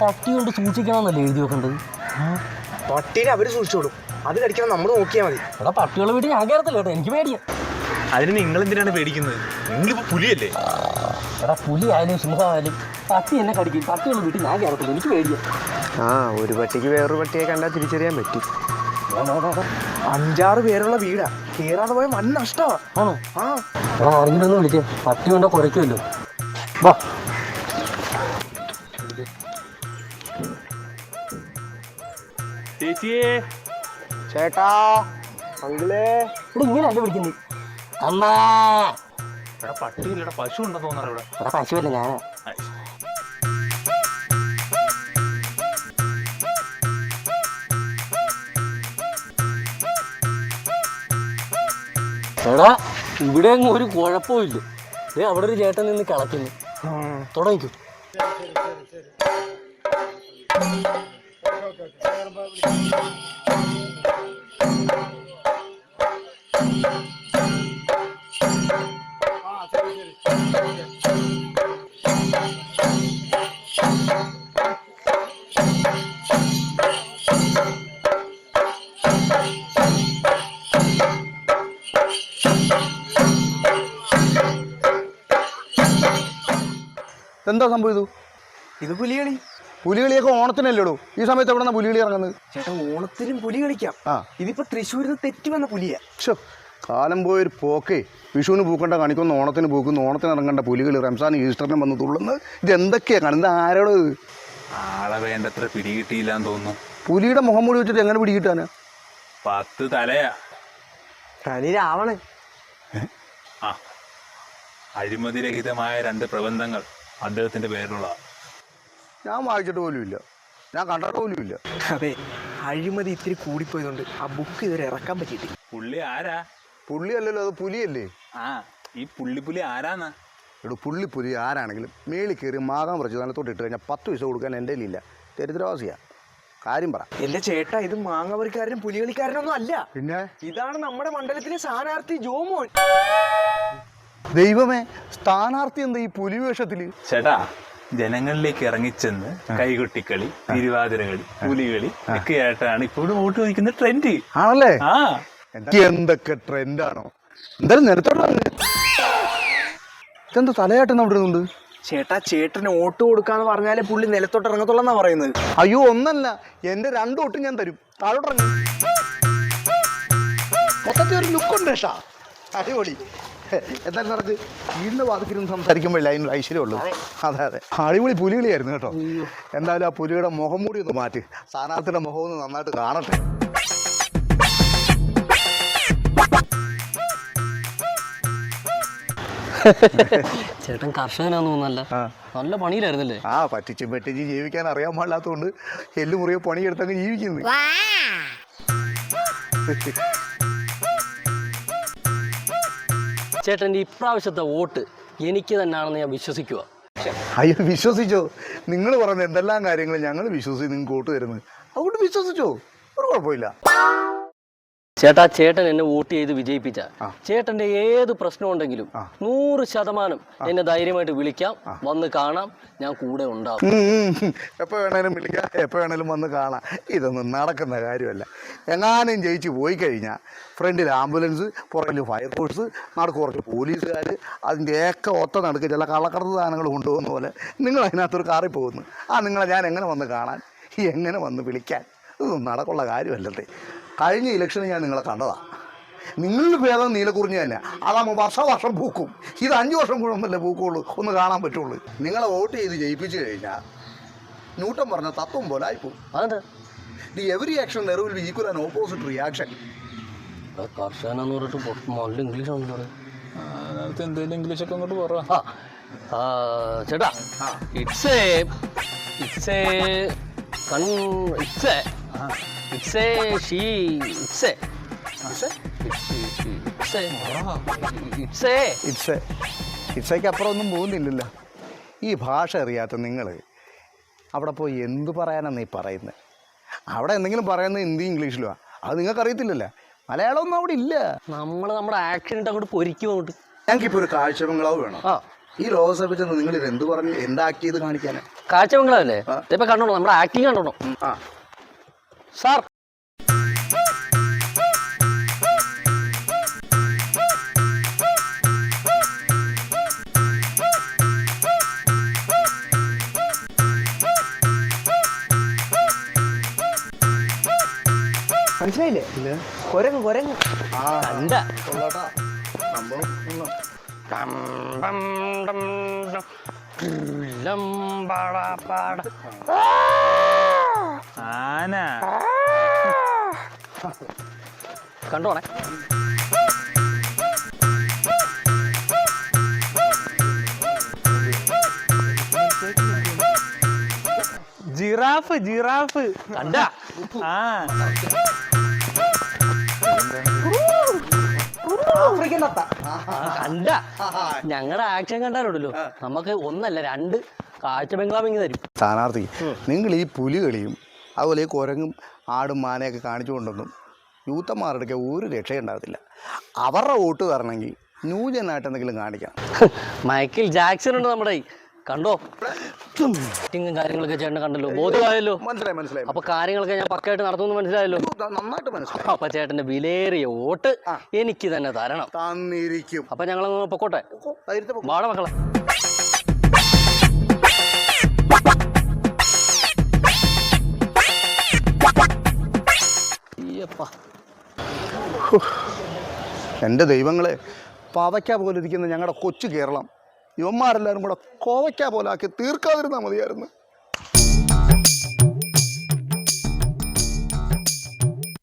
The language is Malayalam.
പട്ടി കൊണ്ട് സൂക്ഷിക്കണമെന്നല്ലേ എഴുതി വെക്കേണ്ടത്? പട്ടീനെ അവർ സൂക്ഷിച്ചോളും. അത് കടിക്കണം നമ്മൾ നോക്കിയാൽ മതി. എടാ പട്ടികളെ വീട്ടിൽ ഞാൻ കയറത്തില്ല കേട്ടോ എനിക്ക് പേടിയാ. അതിന് നിങ്ങൾ എന്തിനാണ് പേടിക്കുന്നത്? നിങ്ങളിപ്പോ പുലിയല്ലേ? എടാ പുലി ആയാലും സിംഹമായാലും പട്ടി എന്നെ കടിക്കും. പട്ടികളുടെ വീട്ടിൽ ഞാൻ കയറത്തില്ല എനിക്ക് പേടിയാ. ആ ഒരു പട്ടിക്ക് വേറൊരു പട്ടിയെ കണ്ടാൽ തിരിച്ചറിയാൻ പറ്റും. അഞ്ചാറ് പേരുള്ള വീടാ. കേറാതെ പോയ വൻ നഷ്ടമാ ആണോ? ആ. എടാ ആരെങ്കിലും ഒന്ന് വിളിച്ചേ പട്ടി കൊണ്ടോ കുറയ്ക്കുമല്ലോ വാ. ചേച്ചിയേ ചേട്ടാ അങ്കിളേ. ഇവിടെ ഇങ്ങനെയല്ലേ വിളിക്കുന്നത് അമ്മാ എടാ പട്ടിയില്ലടാ പശു ഉണ്ടെന്ന് തോന്നാറ് ഇവിടെ. എടാ പശുവല്ല ഞാനാ. എടാ ഇവിടെ അങ്ങ് ഒരു കുഴപ്പവും ഇല്ല. ഏ അവിടെ ഒരു ചേട്ടൻ നിന്ന് കിളക്കുന്നു. തുടങ്ങിക്കോ. എന്താ സംഭവം ഇത്? പുലികളി. പുലികളിയൊക്കെ ഓണത്തിനല്ലേ ഉള്ളൂ ഈ സമയത്ത് എവിടെ പുലികളി ഇറങ്ങുന്നത്? ചേട്ടാ ഓണത്തിനും പുലി കളിക്കാം. ആ. ഇതിപ്പോ തൃശ്ശൂരിൽ നിന്ന് തെറ്റി വന്ന പുലിയാ. കാലം പോയൊരു പോക്കേ. വിഷുവിന് പൂക്കണ്ട കാണിക്കുന്നു ഓണത്തിന് പൂക്കുന്നു ഓണത്തിന് ഇറങ്ങേണ്ട പുലികൾ റംസാൻ ഈസ്റ്ററിനും വന്ന് തുള്ളുന്നത് ഇത് എന്തൊക്കെയാ കാണുന്നത് ആരോട് ആളെ വേണ്ടത്ര പിടികിട്ടിയില്ലാന്ന് തോന്നുന്നു. പുലിയുടെ മുഖം മൂടി വെച്ചിട്ട് എങ്ങനെ പിടികിട്ടാന് പത്ത് തലയാ. തനി രാവണൻ. ആ. അഴിമതിരഹിതമായ രണ്ട് പ്രബന്ധങ്ങൾ അദ്ദേഹത്തിന്റെ പേരിലുള്ള ഞാൻ വായിച്ചിട്ട് പോലും ഇല്ല. ഞാൻ കണ്ടിട്ട് പോലും ഇല്ല. അതെ അഴിമതി ഇത്തിരി കൂടിപ്പോയതുകൊണ്ട് ആ ബുക്ക് ഇതുവരെ ഇറക്കാൻ പറ്റിയിട്ടില്ല. പുള്ളി ആരാ? പുള്ളി അല്ലല്ലോ അത് പുലിയല്ലേ? ആ ഈ പുള്ളി പുലി ആരാന്നാ? ഇവിടെ പുള്ളി പുലി ആരാണെങ്കിലും മേളിൽ കയറി മാകാൻ പറിച്ച് നിലത്തോട്ട് ഇട്ട് കഴിഞ്ഞാൽ പത്ത് പൈസ കൊടുക്കാൻ എന്റെ ഇല്ല ദരിദ്രവാസിയാ. കാര്യം പറ. എന്റെ ചേട്ടാ ഇത് മാങ്ങവരിക്കാരനും പുലികളിക്കാരനൊന്നും അല്ല. പിന്നെ? ഇതാണ് നമ്മുടെ മണ്ഡലത്തിലെ സ്ഥാനാർത്ഥി ജോമോൻ. ദൈവമേ സ്ഥാനാർത്ഥി എന്താ ഈ പുലി വേഷത്തിൽ? ചേട്ടാ ജനങ്ങളിലേക്ക് ഇറങ്ങിച്ചെന്ന് കൈകൊട്ടിക്കളി തിരുവാതിരകളി പുലികളി ഒക്കെ ആയിട്ടാണ് ഇപ്പോഴും വോട്ട് ചോദിക്കുന്ന ട്രെൻഡ് ആണല്ലേ? ആ. എന്തൊക്കെ ട്രെൻഡാണോ എന്തായാലും നിരത്തോട്ടാ ഇതെന്താ തലയാട്ടം അവിടെ ഉണ്ട് ചേട്ടാ ചേട്ടന് ഓട്ട് കൊടുക്കാന്ന് പറഞ്ഞാലേ പുള്ളി നിലത്തോട്ട് ഇറങ്ങത്തുള്ള പറയുന്നത്. അയ്യോ ഒന്നല്ല. എന്റെ രണ്ടു ഓട്ടും ഞാൻ തരും. താഴോട്ടിറങ്ങി മൊത്തത്തിൽ ഒരു ലുക്ക് ഉണ്ട് ഷാ അടിപൊളി. എന്തായാലും നടക്ക് ഇന്ന് വാതിക്കിരുന്ന് സംസാരിക്കുമ്പോഴേ അതിനൊരു ഐശ്വര്യമുള്ളൂ അതെ. അതെ അടിപൊളി പുലികളിയായിരുന്നു കേട്ടോ. എന്തായാലും ആ പുലിയുടെ മുഖം മൂടി ഒന്ന് മാറ്റി. സ്ഥാനാർത്ഥിയുടെ മുഖം ഒന്ന് നന്നായിട്ട് കാണട്ടെ. ചേട്ടൻ കർഷകനാന്ന് തോന്നല്ല നല്ല പണിയിലായിരുന്നല്ലേ? ആ പറ്റിച്ചും പറ്റിച്ച് ജീവിക്കാൻ അറിയാൻ പാടില്ലാത്തതുകൊണ്ട് എല്ലുമുറിയോ പണിയെടുത്തങ്ങ് ജീവിക്കുന്നത് ചേട്ടന്റെ ഇപ്രാവശ്യത്തെ വോട്ട് എനിക്ക് തന്നെയാണെന്ന് ഞാൻ വിശ്വസിക്കുക അയ്യോ വിശ്വസിച്ചോ? നിങ്ങൾ പറഞ്ഞ എന്തെല്ലാം കാര്യങ്ങൾ ഞങ്ങൾ വിശ്വസിച്ച് നിങ്ങൾക്ക് വോട്ട് തരുന്നത്? അതുകൊണ്ട് വിശ്വസിച്ചോ? ഒരു കുഴപ്പമില്ല. ചേട്ടാ ചേട്ടൻ എന്നെ വോട്ട് ചെയ്ത് വിജയിപ്പിച്ച. ചേട്ടന്റെ ഏത് പ്രശ്നം ഉണ്ടെങ്കിലും. നൂറ് ശതമാനം എന്നെ ധൈര്യമായിട്ട് വിളിക്കാം. വന്ന് കാണാം. ഞാൻ കൂടെ ഉണ്ടാവും. വേണേലും വിളിക്കാം. വേണേലും വന്ന് കാണാം. ഇതൊന്നും നടക്കുന്ന കാര്യമല്ല. എങ്ങാനും ജയിച്ചു പോയി കഴിഞ്ഞാൽ ഫ്രണ്ടിൽ ആംബുലൻസ് പുറകിൽ ഫയർഫോഴ്സ് നടക്ക് കുറച്ച് പോലീസുകാർ അതിന്റെയൊക്കെ ഒത്ത നടക്ക് ചില കള്ളക്കടത്ത് സാധനങ്ങൾ കൊണ്ടുപോകുന്ന പോലെ നിങ്ങൾ അതിനകത്തൊരു കാറി പോകുന്നു. ആ നിങ്ങളെ ഞാൻ എങ്ങനെ വന്ന് കാണാൻ? എങ്ങനെ വന്ന് വിളിക്കാൻ? ഇതൊന്നും നടക്കുള്ള കാര്യമല്ലത്തെ കഴിഞ്ഞ ഇലക്ഷന് ഞാൻ നിങ്ങളെ കണ്ടതാണ് നിങ്ങളുടെ ഭേദം നീലക്കുറിഞ്ഞ് തന്നെ. അതാകുമ്പോൾ വർഷ വർഷം പൂക്കും. ഇത് അഞ്ച് വർഷം കൂടുമ്പല്ലേ പൂക്കുള്ളൂ? ഒന്ന് കാണാൻ പറ്റുള്ളൂ. നിങ്ങളെ വോട്ട് ചെയ്ത് ജയിപ്പിച്ചു കഴിഞ്ഞാൽ ന്യൂട്ടൺ പറഞ്ഞ തത്വം പോലെ ആയിപ്പോവും. അതെ the every action നെർ will equal and opposite reaction കർഷകനെന്ന് പറഞ്ഞിട്ട് നല്ല ഇംഗ്ലീഷ് ആണല്ലോ നേരത്തെ അതിനകത്ത് എന്തെങ്കിലും ഇംഗ്ലീഷ് ഒക്കെ അങ്ങോട്ട് പറ. ആ ചേട്ടാ ഇറ്റ്സ് എ ഇറ്റ്സ് കൺ it's. It's a she it's a it's ഇറ്റ്സയ്ക്ക് അപ്പുറം ഒന്നും പോകുന്നില്ലല്ലോ. ഈ ഭാഷ അറിയാത്ത നിങ്ങൾ അവിടെ പോയി എന്ത് പറയാനാണ് നീ പറയുന്നത് അവിടെ എന്തെങ്കിലും പറയുന്നത് ഹിന്ദി ഇംഗ്ലീഷിലുമാണ് അത് നിങ്ങൾക്ക് അറിയത്തില്ലല്ലോ മലയാളമൊന്നും അവിടെ ഇല്ല. നമ്മൾ നമ്മുടെ ആക്ഷൻ ഇട്ട് അങ്ങോട്ട് പൊരിക്കും അങ്ങോട്ട്. ഞങ്ങൾക്കിപ്പോൾ ഒരു കാഴ്ച ബംഗ്ലാവ് വേണം? ആ. ഈ ലോകസഭ ചെന്ന് നിങ്ങൾ ഇത് എന്ത് പറഞ്ഞു എന്താക്കിയത് കാണിക്കാനാണ് കാണിക്കാനാ? കാഴ്ച ബംഗ്ലാവല്ലേ ഇപ്പൊ കണ്ടോണം നമ്മുടെ ആക്ടിങ് കണ്ടോണം ആ. സാർ. മനസ്സിലായില്ലേ? കൊരങ്ങ് കൊരങ്ങ്. ആ കണ്ട. സംഭവം കണ്ടോണേ. Giraffe giraffe. കണ്ട? ആ. ആഫ്രിക്കൻ തത്ത കണ്ട? ഞങ്ങളുടെ ആക്ഷൻ കണ്ടാലുണ്ടല്ലോ. നമുക്ക് ഒന്നല്ല രണ്ട് കാഴ്ച ബംഗ്ലാവിങ് തരും. സ്ഥാനാർത്ഥി നിങ്ങൾ ഈ പുലികളിയും അതുപോലെ ഈ കുരങ്ങും ആടും മാനയൊക്കെ കാണിച്ചു കൊണ്ടൊന്നും യൂത്തന്മാരുടെ ഒരു രക്ഷയുണ്ടാകത്തില്ല അവരുടെ വോട്ട് തരണമെങ്കിൽ ന്യൂജനായിട്ട് എന്തെങ്കിലും കാണിക്കാം മൈക്കിൾ ജാക്സൺ ഉണ്ട് നമ്മുടെ കണ്ടോ? കാര്യങ്ങളൊക്കെ ചേട്ടൻ കണ്ടല്ലോ. ബോധ്യമായല്ലോ. മനസ്സിലായി മനസ്സിലായി. അപ്പൊ കാര്യങ്ങളൊക്കെ ഞാൻ പക്കായിട്ട് നടത്തുമെന്ന് മനസ്സിലായല്ലോ. നന്നായിട്ട് മനസ്സിലായി. അപ്പൊ ചേട്ടന്റെ വിലയേറിയ വോട്ട് എനിക്ക് തന്നെ തരണം. തന്നിരിക്കും. അപ്പൊ ഞങ്ങൾ പൊക്കോട്ടെ. വാട മക്കളെ. എന്റെ ദൈവങ്ങളെ പാവയ്ക്ക പോലെ ഇരിക്കുന്ന ഞങ്ങളുടെ കൊച്ചു കേരളം. ഇവന്മാരെല്ലാവരും കൂടെ കോവയ്ക്ക പോലെ ആക്കി തീർക്കാതിരുന്നാൽ മതിയായിരുന്നു.